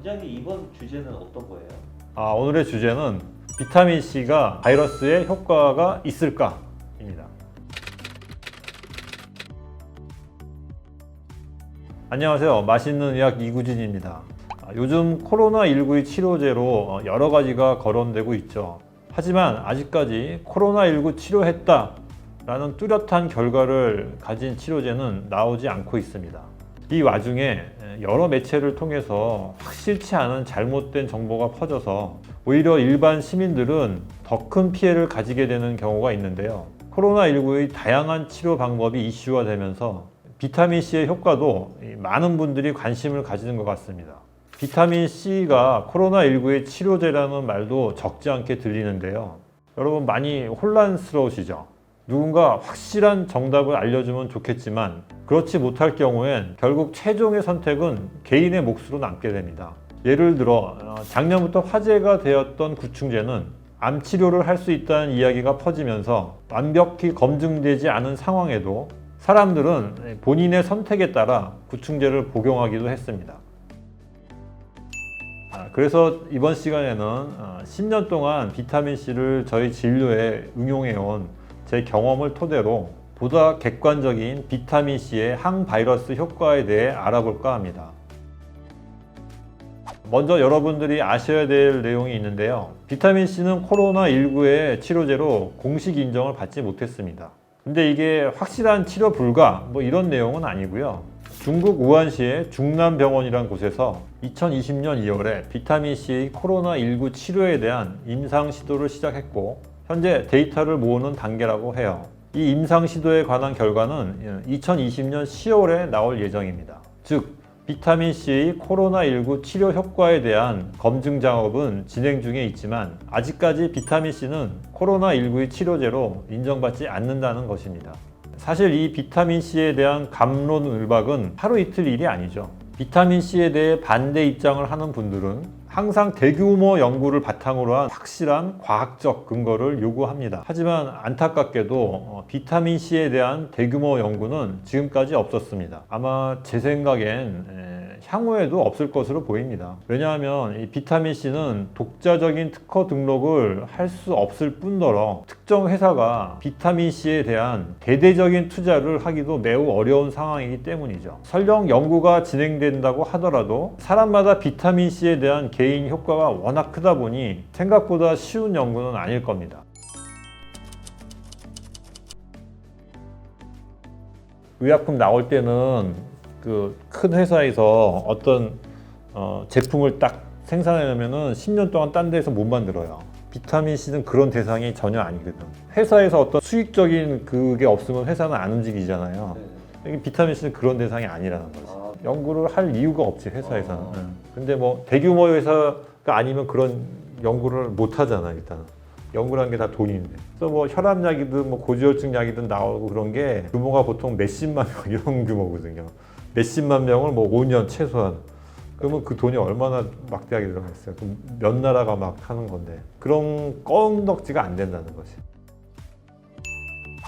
원장님 이번 주제는 어떤 거예요? 아, 오늘의 주제는 비타민 C가 바이러스에 효과가 있을까입니다. 안녕하세요. 맛있는 의학 이구진입니다. 아, 요즘 코로나19의 치료제로 어, 여러 가지가 거론되고 있죠. 하지만 아직까지 코로나19 치료했다 라는 뚜렷한 결과를 가진 치료제는 나오지 않고 있습니다. 이 와중에 여러 매체를 통해서 확실치 않은 잘못된 정보가 퍼져서 오히려 일반 시민들은 더 큰 피해를 가지게 되는 경우가 있는데요. 코로나19의 다양한 치료 방법이 이슈화되면서 비타민 C의 효과도 많은 분들이 관심을 가지는 것 같습니다. 비타민 C가 코로나19의 치료제라는 말도 적지 않게 들리는데요. 여러분 많이 혼란스러우시죠? 누군가 확실한 정답을 알려주면 좋겠지만 그렇지 못할 경우엔 결국 최종의 선택은 개인의 몫으로 남게 됩니다. 예를 들어 어, 작년부터 화제가 되었던 구충제는 암 치료를 할 수 있다는 이야기가 퍼지면서 완벽히 검증되지 않은 상황에도 사람들은 본인의 선택에 따라 구충제를 복용하기도 했습니다. 아, 그래서 이번 시간에는 어, 10년 동안 비타민 C를 저희 진료에 응용해온 제 경험을 토대로 보다 객관적인 비타민 C의 항바이러스 효과에 대해 알아볼까 합니다. 먼저 여러분들이 아셔야 될 내용이 있는데요. 비타민 C는 코로나19의 치료제로 공식 인정을 받지 못했습니다. 근데 이게 확실한 치료 불가 뭐 이런 내용은 아니고요. 중국 우한시의 중남병원이란 곳에서 2020년 2월에 비타민 C 코로나19 치료에 대한 임상 시도를 시작했고 현재 데이터를 모으는 단계라고 해요. 이 임상 시도에 관한 결과는 2020년 10월에 나올 예정입니다. 즉 비타민 C 코로나19 치료 효과에 대한 검증 작업은 진행 중에 있지만 아직까지 비타민 C는 코로나19의 치료제로 인정받지 않는다는 것입니다. 사실 이 비타민 C에 대한 감론을박은 하루 이틀 일이 아니죠. 비타민 C에 대해 반대 입장을 하는 분들은 항상 대규모 연구를 바탕으로 한 확실한 과학적 근거를 요구합니다. 하지만 안타깝게도 어, 비타민 C에 대한 대규모 연구는 지금까지 없었습니다. 아마 제 생각엔 에, 향후에도 없을 것으로 보입니다. 왜냐하면 이 비타민 C는 독자적인 특허 등록을 할 수 없을 뿐더러 특정 회사가 비타민 C에 대한 대대적인 투자를 하기도 매우 어려운 상황이기 때문이죠. 설령 연구가 진행된다고 하더라도 사람마다 비타민 C에 대한 개인 효과가 워낙 크다 보니 생각보다 쉬운 연구는 아닐 겁니다. 의약품 나올 때는 그 큰 회사에서 어떤 어, 제품을 딱 생산해내면은 10년 동안 딴 데서 못 만들어요. 비타민 C는 그런 대상이 전혀 아니거든. 회사에서 어떤 수익적인 그게 없으면 회사는 안 움직이잖아요. 이게 비타민 C는 그런 대상이 아니라는 거지. 아, 연구를 할 이유가 없지 회사에서는. 아. 응. 근데 뭐 대규모 회사가 아니면 그런 연구를 못 하잖아 일단은. 연구라는 게 다 돈인데. 그래서 뭐 혈압약이든 뭐 고지혈증 약이든 나오고 그런 게 규모가 보통 몇십만 명 이런 규모거든요. 몇십만 명을 뭐 5년 최소한. 그러면 그 돈이 얼마나 막대하게 들어가 있어요. 그럼 몇 나라가 막 하는 건데. 그런 껌덕지가 안 된다는 거지.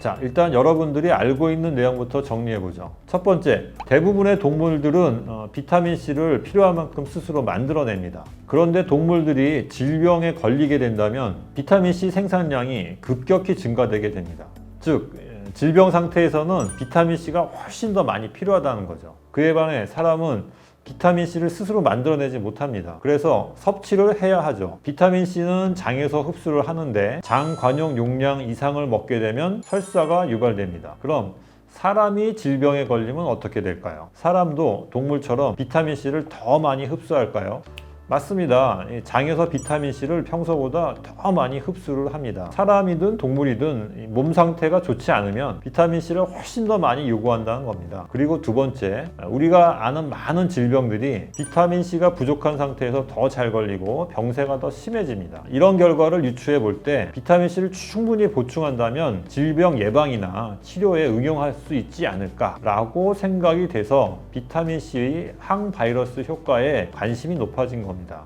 자, 일단 여러분들이 알고 있는 내용부터 정리해 보죠. 첫 번째, 대부분의 동물들은 어, 비타민 C를 필요한 만큼 스스로 만들어냅니다. 그런데 동물들이 질병에 걸리게 된다면 비타민 C 생산량이 급격히 증가되게 됩니다. 즉, 예, 질병 상태에서는 비타민 C가 훨씬 더 많이 필요하다는 거죠. 그에 반해 사람은 비타민 C를 스스로 만들어내지 못합니다. 그래서 섭취를 해야 하죠. 비타민 C는 장에서 흡수를 하는데 장 관용 용량 이상을 먹게 되면 설사가 유발됩니다. 그럼 사람이 질병에 걸리면 어떻게 될까요? 사람도 동물처럼 비타민 C를 더 많이 흡수할까요? 맞습니다. 이 장에서 비타민 C를 평소보다 더 많이 흡수를 합니다. 사람이든 동물이든 이몸 상태가 좋지 않으면 비타민 C를 훨씬 더 많이 요구한다는 겁니다. 그리고 두 번째, 우리가 아는 많은 질병들이 비타민 C가 부족한 상태에서 더 잘 걸리고 병세가 더 심해집니다. 이런 결과를 유추해 볼 때 비타민 C를 충분히 보충한다면 질병 예방이나 치료에 응용할 수 있지 않을까라고 생각이 돼서 비타민 C의 항바이러스 효과에 관심이 높아진 겁니다.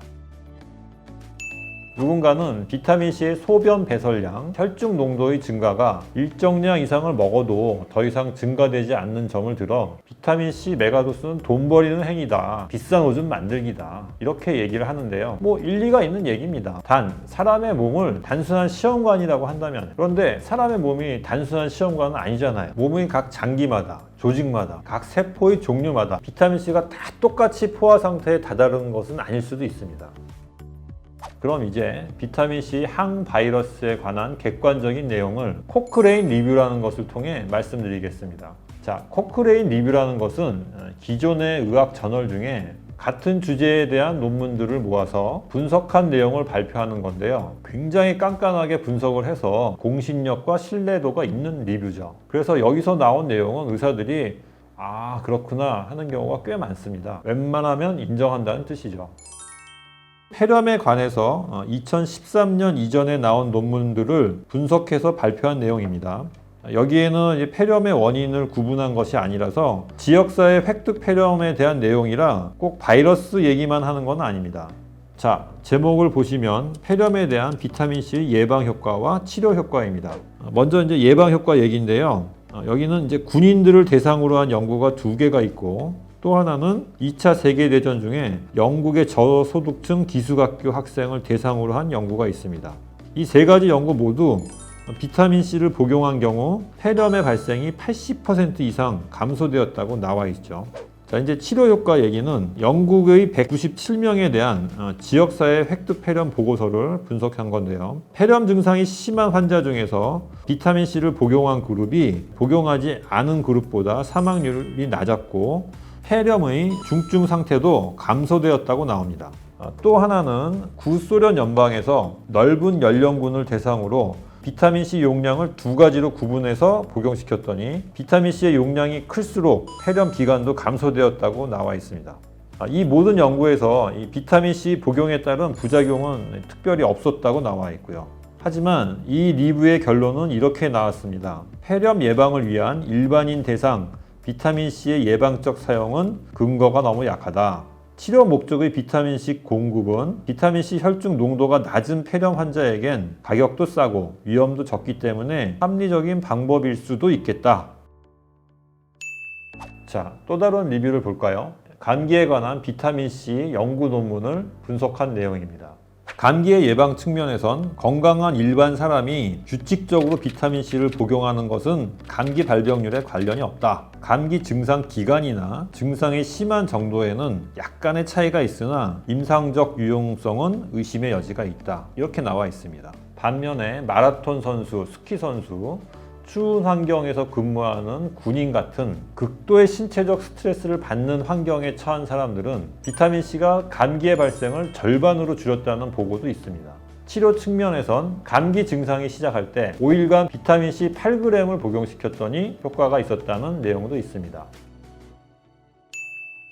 누군가는 비타민C의 소변 배설량, 혈중 농도의 증가가 일정량 이상을 먹어도 더 이상 증가되지 않는 점을 들어 비타민C 메가도스는 돈 버리는 행위다. 비싼 오줌 만들기다. 이렇게 얘기를 하는데요. 뭐 일리가 있는 얘기입니다. 단 사람의 몸을 단순한 시험관이라고 한다면 그런데 사람의 몸이 단순한 시험관은 아니잖아요. 몸의 각 장기마다 조직마다 각 세포의 종류마다 비타민C가 다 똑같이 포화 상태에 다다른 것은 아닐 수도 있습니다. 그럼 이제 비타민C 항바이러스에 관한 객관적인 내용을 코크레인 리뷰라는 것을 통해 말씀드리겠습니다. 자, 코크레인 리뷰라는 것은 어, 기존의 의학 저널 중에 같은 주제에 대한 논문들을 모아서 분석한 내용을 발표하는 건데요. 굉장히 깐깐하게 분석을 해서 공신력과 신뢰도가 있는 리뷰죠. 그래서 여기서 나온 내용은 의사들이 아, 그렇구나 하는 경우가 꽤 많습니다. 웬만하면 인정한다는 뜻이죠. 폐렴에 관해서 어, 2013년 이전에 나온 논문들을 분석해서 발표한 내용입니다. 여기에는 이 폐렴의 원인을 구분한 것이 아니라서 지역사회 획득 폐렴에 대한 내용이라 꼭 바이러스 얘기만 하는 건 아닙니다. 자, 제목을 보시면 폐렴에 대한 비타민C 예방 효과와 치료 효과입니다. 어, 먼저 이제 예방 효과 얘기인데요. 어, 여기는 이제 군인들을 대상으로 한 연구가 두 개가 있고 또 하나는 2차 세계대전 중에 영국의 저소득층 기숙학교 학생을 대상으로 한 연구가 있습니다. 이 세 가지 연구 모두 비타민C를 복용한 경우 폐렴의 발생이 80% 이상 감소되었다고 나와 있죠. 자, 이제 치료 효과 얘기는 영국의 197명에 대한 어, 지역사회 획득 폐렴 보고서를 분석한 건데요. 폐렴 증상이 심한 환자 중에서 비타민C를 복용한 그룹이 복용하지 않은 그룹보다 사망률이 낮았고 폐렴의 중증 상태도 감소되었다고 나옵니다. 어, 또 하나는 구소련 연방에서 넓은 연령군을 대상으로 비타민C 용량을 두 가지로 구분해서 복용시켰더니 비타민C의 용량이 클수록 폐렴 기간도 감소되었다고 나와 있습니다. 아, 이 모든 연구에서 이 비타민C 복용에 따른 부작용은 특별히 없었다고 나와 있고요. 하지만 이 리뷰의 결론은 이렇게 나왔습니다. 폐렴 예방을 위한 일반인 대상 비타민C의 예방적 사용은 근거가 너무 약하다. 치료 목적의 비타민C 공급은 비타민C 혈중 농도가 낮은 폐렴 환자에겐 가격도 싸고 위험도 적기 때문에 합리적인 방법일 수도 있겠다. 자, 또 다른 리뷰를 볼까요? 감기에 관한 비타민C 연구 논문을 분석한 내용입니다. 감기의 예방 측면에선 건강한 일반 사람이 규칙적으로 비타민C를 복용하는 것은 감기 발병률에 관련이 없다. 감기 증상 기간이나 증상의 심한 정도에는 약간의 차이가 있으나 임상적 유용성은 의심의 여지가 있다. 이렇게 나와 있습니다. 반면에 마라톤 선수, 스키 선수, 추운 환경에서 근무하는 군인 같은 극도의 신체적 스트레스를 받는 환경에 처한 사람들은 비타민C가 감기의 발생을 절반으로 줄였다는 보고도 있습니다. 치료 측면에선 감기 증상이 시작할 때 5일간 비타민C 8g을 복용시켰더니 효과가 있었다는 내용도 있습니다.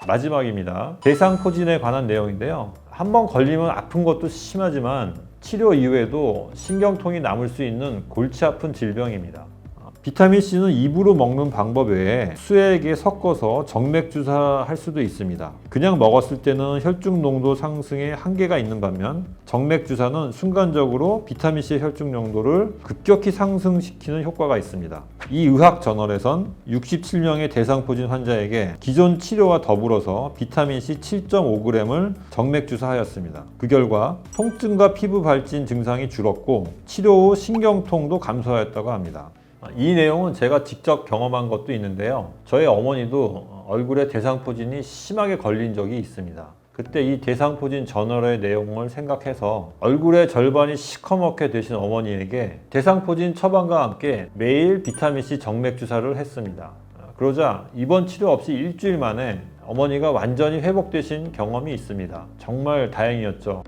마지막입니다. 대상포진에 관한 내용인데요. 한번 걸리면 아픈 것도 심하지만 치료 이후에도 신경통이 남을 수 있는 골치 아픈 질병입니다. 비타민C는 입으로 먹는 방법 외에 수액에 섞어서 정맥 주사할 수도 있습니다. 그냥 먹었을 때는 혈중 농도 상승에 한계가 있는 반면 정맥 주사는 순간적으로 비타민C의 혈중 농도를 급격히 상승시키는 효과가 있습니다. 이 의학 저널에선 67명의 대상포진 환자에게 기존 치료와 더불어서 비타민C 7.5g을 정맥 주사하였습니다. 그 결과 통증과 피부 발진 증상이 줄었고 치료 후 신경통도 감소하였다고 합니다. 이 내용은 제가 직접 경험한 것도 있는데요. 저희 어머니도 얼굴에 대상포진이 심하게 걸린 적이 있습니다. 그때 이 대상포진 저널의 내용을 생각해서 얼굴의 절반이 시커멓게 되신 어머니에게 대상포진 처방과 함께 매일 비타민C 정맥 주사를 했습니다. 그러자 입원 치료 없이 일주일 만에 어머니가 완전히 회복되신 경험이 있습니다. 정말 다행이었죠.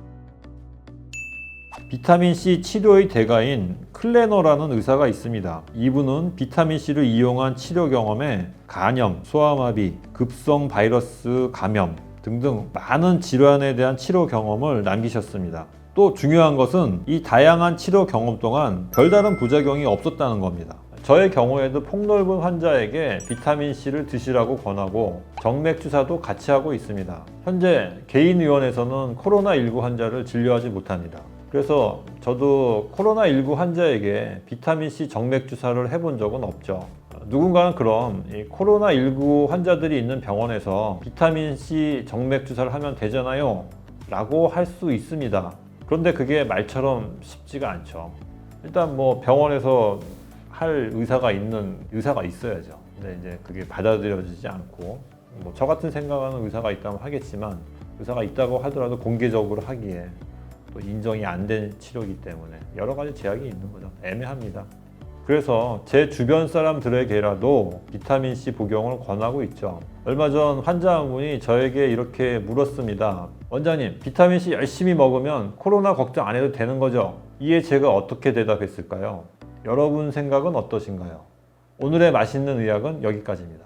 비타민C 치료의 대가인 클레너라는 의사가 있습니다. 이분은 비타민C를 이용한 치료 경험에 간염, 소아마비, 급성 바이러스 감염 등등 많은 질환에 대한 치료 경험을 남기셨습니다. 또 중요한 것은 이 다양한 치료 경험 동안 별다른 부작용이 없었다는 겁니다. 저의 경우에도 폭넓은 환자에게 비타민C를 드시라고 권하고 정맥 주사도 같이 하고 있습니다. 현재 개인 의원에서는 코로나19 환자를 진료하지 못합니다. 그래서 저도 코로나19 환자에게 비타민C 정맥 주사를 해본 적은 없죠. 누군가는 그럼 이 코로나19 환자들이 있는 병원에서 비타민C 정맥 주사를 하면 되잖아요. 라고 할 수 있습니다. 그런데 그게 말처럼 쉽지가 않죠. 일단 뭐 병원에서 할 의사가 있는 의사가 있어야죠. 근데 이제 그게 받아들여지지 않고 뭐 저 같은 생각하는 의사가 있다면 하겠지만 의사가 있다고 하더라도 공개적으로 하기에 또 인정이 안 된 치료이기 때문에 여러 가지 제약이 있는 거죠. 애매합니다. 그래서 제 주변 사람들에게라도 비타민 C 복용을 권하고 있죠. 얼마 전 환자 한 분이 저에게 이렇게 물었습니다. 원장님, 비타민 C 열심히 먹으면 코로나 걱정 안 해도 되는 거죠? 이에 제가 어떻게 대답했을까요? 여러분 생각은 어떠신가요? 오늘의 맛있는 의학은 여기까지입니다.